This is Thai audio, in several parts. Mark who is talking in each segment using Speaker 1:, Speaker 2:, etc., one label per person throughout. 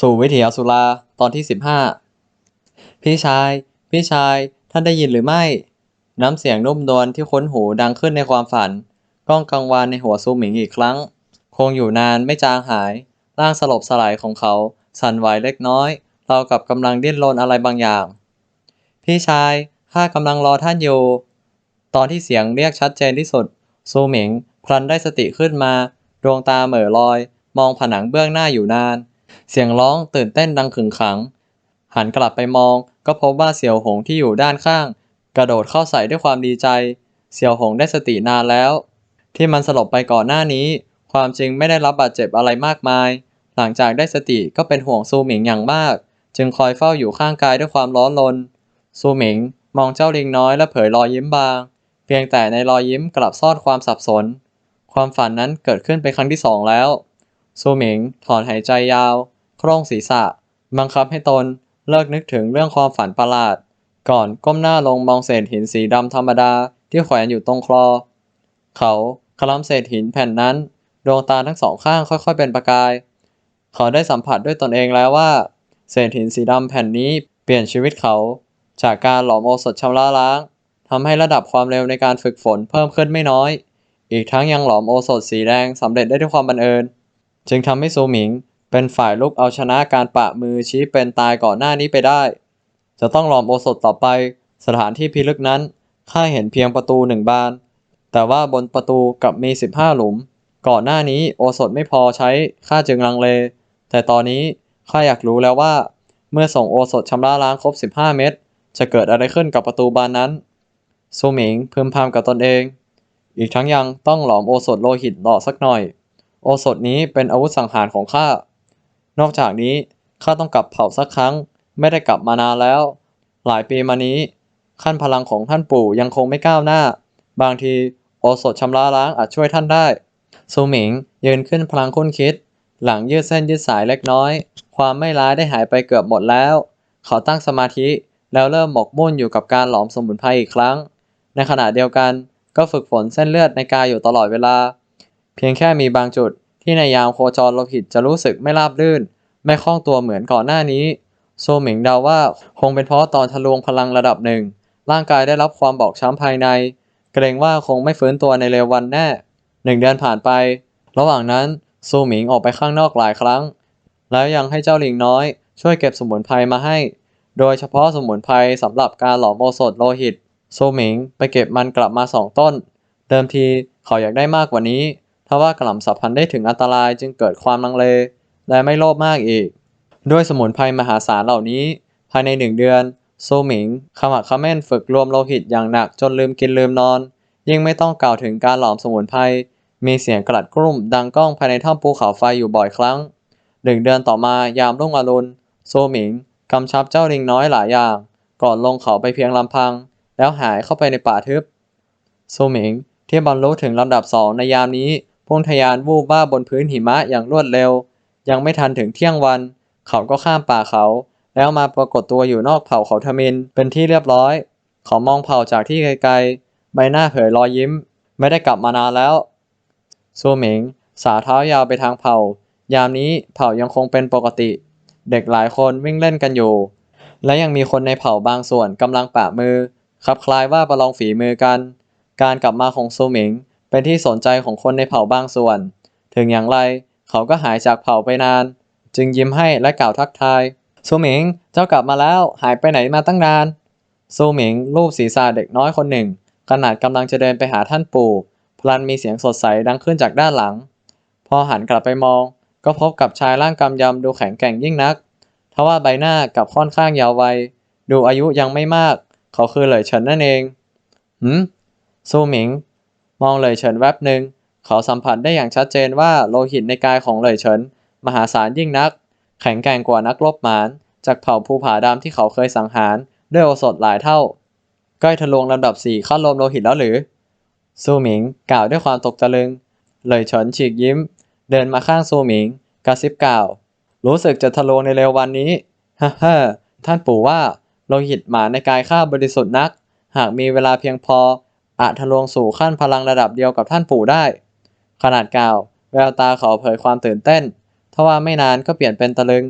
Speaker 1: สู่วิถีอสุราตอนที่สิบห้าพี่ชาย พี่ชาย ท่านได้ยินหรือไม่ น้ำเสียงนุ่มนวลที่ค้นหูดังขึ้นในความฝันก้องกังวานในหัวซูหมิงอีกครั้ง คงอยู่นานไม่จางหาย ร่างสลบสลายของเขา สั่นไหวเล็กน้อย เรากับกำลังดิ้นรนอะไรบางอย่าง พี่ชาย ข้ากำลังรอท่านอยู่ ตอนที่เสียงเรียกชัดเจนที่สุด ซูหมิงพลันได้สติขึ้นมา ดวงตาเหม่อลอย มองผนังเบื้องหน้าอยู่นาน เสียงร้องตื่นเต้นดังขึงขัง หันกลับไปมองก็พบว่าเสี่ยวหงที่อยู่ด้านข้าง กระโดดเข้าใส่ด้วยความดีใจ เสี่ยวหงได้สตินานแล้ว ที่มันสลบไปก่อนหน้านี้ ความจริงไม่ได้รับบาดเจ็บอะไรมากมาย หลังจากได้สติก็เป็นห่วงซูหมิงอย่างมาก จึงคอยเฝ้าอยู่ข้างกายด้วยความร้อนรนซูหมิงมองเจ้าลิงน้อยและเผยรอยยิ้มบาง เพียงแต่ในรอยยิ้มกลับซ่อนความสับสน ความฝันนั้นเกิดขึ้นเป็นครั้งที่สองแล้วซูหมิงถอนหายใจยาว โคร่งศีรษะ บังคับให้ตนเลิกนึกถึงเรื่องความฝันประหลาด ก่อนก้มหน้าลงมองเศษหินสีดำธรรมดาที่แขวนอยู่ตรงคลอ เขาคลำเศษหินแผ่นนั้น ดวงตาทั้งสองข้างค่อยๆเป็นประกาย เขาได้สัมผัสด้วยตนเองแล้วว่า เศษหินสีดำแผ่นนี้เปลี่ยนชีวิตเขา จากการหลอมโอสถชำระล้างทำให้ระดับความเร็วในการฝึกฝนเพิ่มขึ้นไม่น้อย อีกทั้งยังหลอมโอสถสีแดงสำเร็จได้ด้วยความบังเอิญ จึงทำให้ซูหมิง เป็นฝ่ายลุกเอาชนะการปะมือชี้เป็นตายก่อนหน้านี้ไปได้ จะต้องหลอมโอสถต่อไป สถานที่พิลึกนั้นข้าเห็นเพียงประตูหนึ่งบาน แต่ว่าบนประตูกลับมี 15 หลุม ก่อนหน้านี้โอสถไม่พอใช้ข้าจึงลังเล แต่ตอนนี้ข้าอยากรู้แล้วว่า เมื่อส่งโอสถชำระล้างครบ 15 เม็ดจะเกิดอะไรขึ้นกับประตูบานนั้นซูหมิงพึมพำกับตนเอง อีกทั้งยังต้องหลอมโอสถโลหิตหล่อสักหน่อย โอสถนี้เป็นอาวุธสังหารของข้า นอกจากนี้ข้าต้องกลับเผ่าสักครั้ง ไม่ได้กลับมานานแล้ว หลายปีมานี้ ขั้นพลังของท่านปู่ยังคงไม่ก้าวหน้า บางทีโอสถชำระล้างอาจช่วยท่านได้ซูหมิงยืนขึ้นพลางคุ้นคิด หลังยืดเส้นยืดสายเล็กน้อย ความไม่ร้ายได้หายไปเกือบหมดแล้ว เขาตั้งสมาธิแล้วเริ่มหมกมุ่นอยู่กับการหลอมสมุนไพรอีกครั้ง ในขณะเดียวกันก็ฝึกฝนเส้นเลือดในกายอยู่ตลอดเวลา เพียงแค่มีบางจุด ที่ในยามโคจรโลหิตจะรู้สึกไม่ราบรื่น ไม่คล่องตัวเหมือนก่อนหน้านี้โซหมิงเดาว่าคงเป็นเพราะตอนทะลวงพลังระดับหนึ่ง ร่างกายได้รับความบอบช้ำภายใน เกรงว่าคงไม่ฟื้นตัวในเร็ววันแน่หนึ่งเดือนผ่านไป ระหว่างนั้นโซหมิงออกไปข้างนอกหลายครั้ง แล้วยังให้เจ้าลิงน้อย ช่วยเก็บสมุนไพรมาให้ โดยเฉพาะสมุนไพรสำหรับการหลอมโอสถโลหิตโซหมิงไปเก็บมันกลับมาสองต้น เดิมทีเขาอยากได้มากกว่านี้ ทว่ากล่ำสับพันได้ถึงอันตรายจึงเกิดความลังเล และไม่โลภมากอีก ด้วยสมุนไพรมหาศาลเหล่านี้ ภายในหนึ่งเดือน โซหมิงขมักขม้นฝึกรวมโลหิตอย่างหนักจนลืมกินลืมนอน ยิ่งไม่ต้องกล่าวถึงการหลอมสมุนไพรมีเสียงกระดัดกรุ่มดังก้องภายในถ้ำภูเขาไฟอยู่บ่อยครั้งหนึ่งเดือนต่อมายามรุ่งอรุณโซหมิงกำชับเจ้าลิงน้อยหลายอย่าง ก่อนลงเขาไปเพียงลำพัง แล้วหายเข้าไปในป่าทึบ โซหมิงที่บรรลุถึงลำดับสองในยามนี้ พุ่งทะยานวูบว่าบนพื้นหิมะอย่างรวดเร็ว ยังไม่ทันถึงเที่ยงวัน เขาก็ข้ามป่าเขา แล้วมาปรากฏตัวอยู่นอกเผ่าเขาทมินเป็นที่เรียบร้อย เขามองเผ่าจากที่ไกลๆ ใบหน้าเผยรอยยิ้ม ไม่ได้กลับมานานแล้วซูหมิง สาเท้ายาวไปทางเผ่า ยามนี้เผ่ายังคงเป็นปกติ เด็กหลายคนวิ่งเล่นกันอยู่ และยังมีคนในเผ่าบางส่วนกำลังปะมือขับคลายว่าประลองฝีมือกัน การกลับมาของซูหมิง เป็นที่สนใจของคนในเผ่าบางส่วน ถึงอย่างไรเขาก็หายจากเผ่าไปนาน จึงยิ้มให้และกล่าวทักทายซูหมิงเจ้ากลับมาแล้วหายไปไหนมาตั้งนานซูหมิงรูปศีรษะเด็กน้อยคนหนึ่ง ขนาดกำลังจะเดินไปหาท่านปู่พลันมีเสียงสดใสดังขึ้นจากด้านหลัง พอหันกลับไปมอง ก็พบกับชายร่างกำยำดูแข็งแกร่งยิ่งนักทว่าใบหน้ากับค่อนข้างยาววัย ดูอายุยังไม่มาก เขาคือเหลยเฉินนั่นเองหืมซูหมิง มองเหลยเฉินแวบหนึ่งเขาสัมผัสได้อย่างชัดเจนว่าโลหิตในกายของเหลยเฉินมหาศาลยิ่งนัก แข็งแกร่งกว่านักรบหมารจากเผ่าภูผาดำที่เขาเคยสังหารด้วยโอสถหลายเท่า ใกล้ทะลวงลำดับสี่ขั้นลมโลหิตแล้วหรือซูหมิงกล่าวด้วยความตกตะลึงเหลยเฉินฉีกยิ้ม เดินมาข้างซูหมิงกระซิบกล่าว รู้สึกจะทะลวงในเร็ววันนี้ฮ่าฮ่าท่านปู่ว่าโลหิตหมาในกายข้าบริสุทธิ์นัก หากมีเวลาเพียงพอ อาจทะลวงสู่ขั้นพลังระดับเดียวกับท่านปู่ได้ ขนาดกล่าว แววตาเขาเผยความตื่นเต้น ทว่าไม่นานก็เปลี่ยนเป็นตะลึง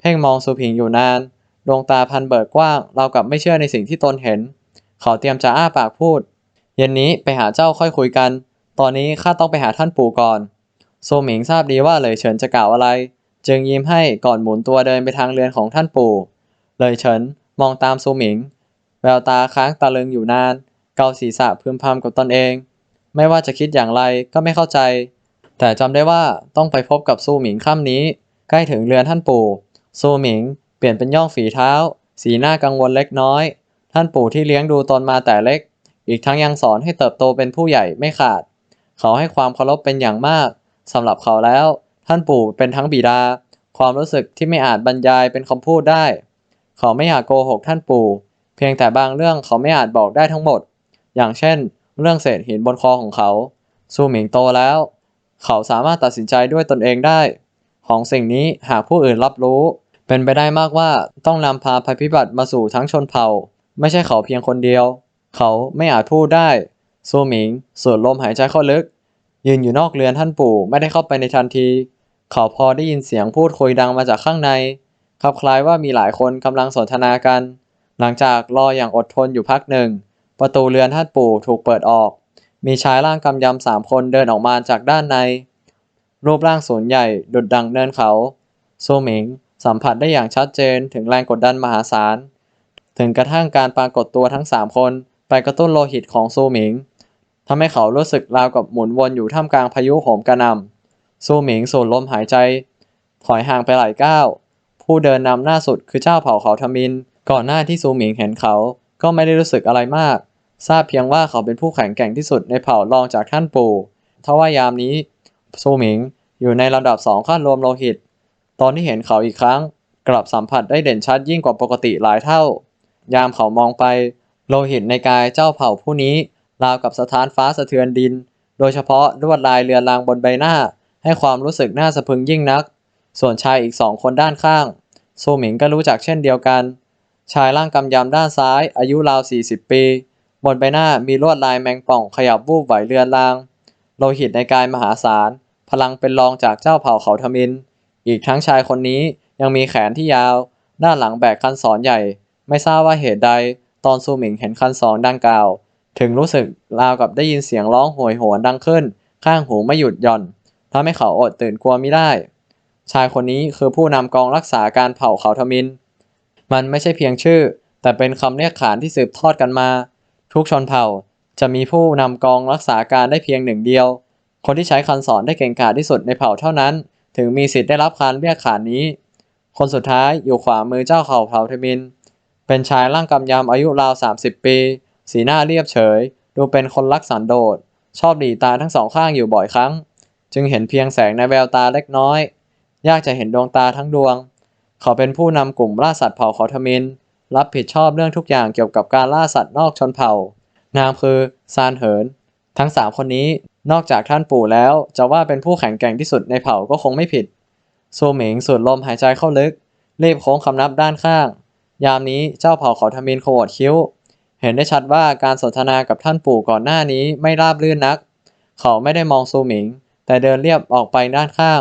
Speaker 1: เพ่งมองซูผิงอยู่นาน ดวงตาพันเบิกกว้าง เรากับไม่เชื่อในสิ่งที่ตนเห็น เขาเตรียมจะอ้าปากพูด เย็นนี้ไปหาเจ้าค่อยคุยกัน ตอนนี้ข้าต้องไปหาท่านปู่ก่อนโซหมิงทราบดีว่าเลยเฉินจะกล่าวอะไร จึงยิ้มให้ก่อนหมุนตัวเดินไปทางเรือนของท่านปู่ เลยเฉินมองตามโซหมิง แววตาค้างตะลึงอยู่นาน เกาศีรษะพึมพำกับตนเอง ไม่ว่าจะคิดอย่างไรก็ไม่เข้าใจ แต่จำได้ว่าต้องไปพบกับซูหมิงค่ำนี้ ใกล้ถึงเรือนท่านปู่ซูหมิง เปลี่ยนเป็นย่องฝีเท้า สีหน้ากังวลเล็กน้อย ท่านปู่ที่เลี้ยงดูตนมาแต่เล็ก อีกทั้งยังสอนให้เติบโตเป็นผู้ใหญ่ไม่ขาด เขาให้ความเคารพเป็นอย่างมากสำหรับเขาแล้ว ท่านปู่เป็นทั้งบิดา ความรู้สึกที่ไม่อาจบรรยายเป็นคำพูดได้ เขาไม่อยากโกหกท่านปู่ เพียงแต่บางเรื่องเขาไม่อาจบอกได้ทั้งหมด อย่างเช่น เรื่องเศษหินบนคอของเขาซูหมิงโตแล้ว เขาสามารถตัดสินใจด้วยตนเองได้ ของสิ่งนี้หากผู้อื่นรับรู้ เป็นไปได้มากว่าต้องนำพาภัยพิบัติมาสู่ทั้งชนเผ่า ไม่ใช่เขาเพียงคนเดียว เขาไม่อาจพูดได้ซูหมิงสูดลมหายใจเข้าลึก ยืนอยู่นอกเรือนท่านปู่ไม่ได้เข้าไปในทันที เขาพอได้ยินเสียงพูดคุยดังมาจากข้างในคลับคล้ายว่ามีหลายคนกำลังสนทนากัน หลังจากรออย่างอดทนอยู่พักหนึ่ง ประตูเรือนท่านปู่ถูกเปิดออก มีชายร่างกำยำสามคนเดินออกมาจากด้านใน รูปร่างสูงใหญ่ดุดดังเนินเขาโซหมิงสัมผัสได้อย่างชัดเจนถึงแรงกดดันมหาศาล ถึงกระทั่งการปรากฏตัวทั้งสามคนไปกระตุ้นโลหิตของซูหมิงทำให้เขารู้สึกราวกับหมุนวนอยู่ท่ามกลางพายุโหมกระหน่ำซูหมิงสูดลมหายใจ ถอยห่างไปหลายก้าว ผู้เดินนำหน้าสุดคือเจ้าเผ่าเขาทมิน ก่อนหน้าที่ซูหมิงเห็นเขาก็ไม่ได้รู้สึกอะไรมาก ทราบเพียงว่าเขาเป็นผู้แข็งแกร่งที่สุดในเผ่ารองจากท่านปู่ทว่ายามนี้ซูหมิงอยู่ในระดับสองขั้นรวมโลหิต ตอนที่เห็นเขาอีกครั้ง กลับสัมผัสได้เด่นชัดยิ่งกว่าปกติหลายเท่า ยามเขามองไป โลหิตในกายเจ้าเผ่าผู้นี้ ราวกับสถานฟ้าสะเทือนดิน โดยเฉพาะลวดลายเรือรางบนใบหน้า ให้ความรู้สึกน่าสะพึงยิ่งนัก ส่วนชายอีกสองคนด้านข้างซูหมิงก็รู้จักเช่นเดียวกัน ชายร่างกำยำด้านซ้ายอายุราว 40 ปี บนใบหน้ามีลวดลายแมงป่องขยับวูบไหวเรือนราง โลหิตในกายมหาศาล พลังเป็นรองจากเจ้าเผ่าเขาทมิน อีกทั้งชายคนนี้ยังมีแขนที่ยาว ด้านหลังแบกคันศรใหญ่ ไม่ทราบว่าเหตุใด ตอนซูหมิงเห็นคันศรดังกล่าว ถึงรู้สึกราวกับได้ยินเสียงร้องโหยหวนดังขึ้น ข้างหูไม่หยุดหย่อนทำให้เขาอดตื่นกลัวไม่ได้ ชายคนนี้คือผู้นำกองรักษาการเผ่าเขาทมิน มันไม่ใช่เพียงชื่อ แต่เป็นคำเรียกขานที่สืบทอดกันมา ทุกชนเผ่าจะมีผู้นำกองรักษาการได้เพียงหนึ่งเดียว คนที่ใช้คันสอนได้เก่งกาจที่สุดในเผ่าเท่านั้น ถึงมีสิทธิ์ได้รับการเรียกขานนี้ คนสุดท้ายอยู่ขวามือเจ้าเผ่าเผ่าทมิน เป็นชายร่างกำยำอายุราว 30 ปี สีหน้าเรียบเฉย ดูเป็นคนรักสันโดษ ชอบหลีตาทั้งสองข้างอยู่บ่อยครั้ง จึงเห็นเพียงแสงในแววตาเล็กน้อย ยากจะเห็นดวงตาทั้งดวง เขาเป็นผู้นำกลุ่มล่าสัตว์เผ่าเขาทมิน รับผิดชอบเรื่องทุกอย่างเกี่ยวกับการล่าสัตว์นอกชนเผ่า นามคือซานเหิน ทั้งสามคนนี้นอกจากท่านปู่แล้ว จะว่าเป็นผู้แข็งแกร่งที่สุดในเผ่าก็คงไม่ผิดโซเหมิงสูดลมหายใจเข้าลึกรีบโค้งคำนับด้านข้าง ยามนี้เจ้าเผ่าเขาทมินขวดคิ้ว เห็นได้ชัดว่าการสนทนากับท่านปู่ก่อนหน้านี้ไม่ราบรื่นนัก เขาไม่ได้มองซูหมิง แต่เดินเรียบออกไปด้านข้าง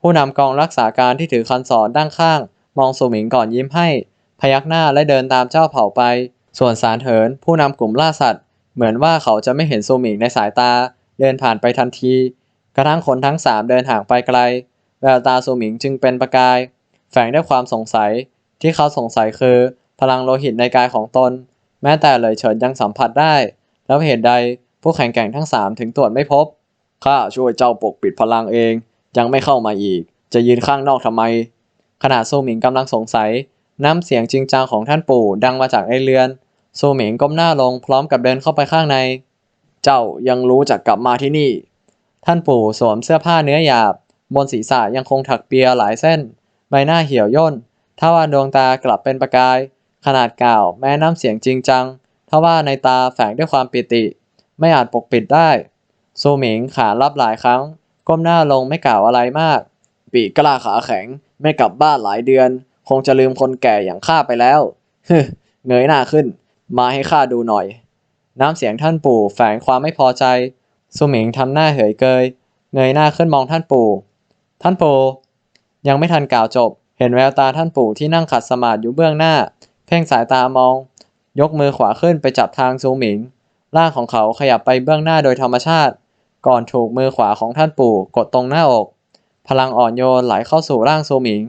Speaker 1: ผู้นำกองรักษาการที่ถือคันศรด้านข้าง มองซูหมิงก่อนยิ้มให้ พยักหน้าและเดินตามเจ้าเผ่าไป ส่วนสารเถิน ผู้นำกลุ่มล่าสัตว์ เหมือนว่าเขาจะไม่เห็นซูมิงในสายตา เดินผ่านไปทันที กระทั่งคนทั้งสามเดินห่างไปไกล แววตาซูมิงจึงเป็นประกาย แฝงด้วยความสงสัย ที่เขาสงสัยคือ พลังโลหิตในกายของตน แม้แต่เลยเฉินยังสัมผัสได้ แล้วเหตุใดผู้แข่งแกร่งทั้งสามถึงตรวจไม่พบข้าช่วยเจ้าปกปิดพลังเอง ยังไม่เข้ามาอีก จะยืนข้างนอกทำไมขณะซูหมิงกำลังสงสัย น้ำเสียงจริงจังของท่านปู่ดังมาจากในเรือนโซูหมิงก้มหน้าลงพร้อมกับเดินเข้าไปข้างใน เจ้ายังรู้จักกลับมาที่นี่ ท่านปู่สวมเสื้อผ้าเนื้อหยาบ บนศีรษะยังคงถักเปียหลายเส้น ใบหน้าเหี่ยวย่นถ้าว่าดวงตากลับเป็นประกาย ขนาดกล่าว แม้น้ำเสียงจริงจังถ้าว่าในตาแฝงด้วยความปิติ ไม่อาจปกปิดได้โซูหมิงขารับหลายครั้ง ก้มหน้าลงไม่กล่าวอะไรมาก ปีกกล้าขาแข็งไม่กลับบ้านหลายเดือน คงจะลืมคนแก่อย่างข้าไปแล้วฮึเงยหน้าขึ้น มาให้ข้าดูหน่อย น้ำเสียงท่านปู่แฝงความไม่พอใจซูหมิงทำหน้าเหยเกย เงยหน้าขึ้นมองท่านปู่ ท่านปู่ยังไม่ทันกล่าวจบ เห็นแววตาท่านปู่ที่นั่งขัดสมาธิอยู่เบื้องหน้า เพ่งสายตามอง ยกมือขวาขึ้นไปจับทางซูหมิง ร่างของเขาขยับไปเบื้องหน้าโดยธรรมชาติ ก่อนถูกมือขวาของท่านปู่กดตรงหน้าอก พลังอ่อนโยนไหลเข้าสู่ร่างซูหมิง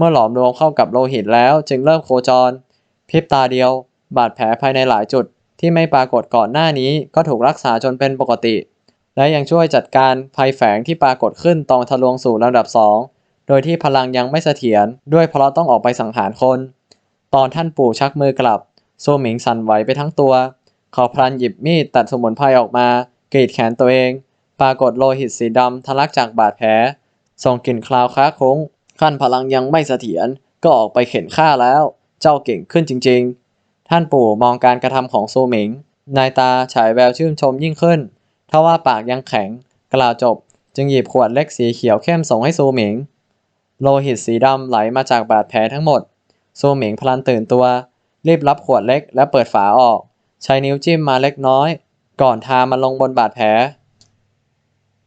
Speaker 1: เมื่อหลอมรวมเข้ากับโลหิตแล้วจึงเริ่มโคจร พริบตาเดียว บาดแผลภายในหลายจุดที่ไม่ปรากฏก่อนหน้านี้ก็ถูกรักษาจนเป็นปกติ และยังช่วยจัดการภัยแฝงที่ปรากฏขึ้นตอนทะลวงสู่ระดับสองโดยที่พลังยังไม่เสถียรด้วยเพราะต้องออกไปสังหารคน ตอนท่านปู่ชักมือกลับโซหมิงสั่นไหวไปทั้งตัว เขาพลันหยิบมีดตัดสมุนไพรออกมากรีดแขนตัวเอง ปรากฏโลหิตสีดำทะลักจากบาดแผลส่งกลิ่นคลาวค้าคุ้ง ขั้นพลังยังไม่เสถียรก็ออกไปเข็นฆ่าแล้ว เจ้าเก่งขึ้นจริง ๆ ท่านปู่มองการกระทำของโซูหมิง นายตาฉายแววชื่นชมยิ่งขึ้นทว่าปากยังแข็ง กล่าวจบ จึงหยิบขวดเล็กสีเขียวเข้มส่งให้โซูหมิง โลหิตสีดำไหลมาจากบาดแผลทั้งหมด โซูหมิงพลันตื่นตัว รีบรับขวดเล็กและเปิดฝาออก ใช้นิ้วจิ้มมาเล็กน้อย ก่อนทามันลงบนบาดแผล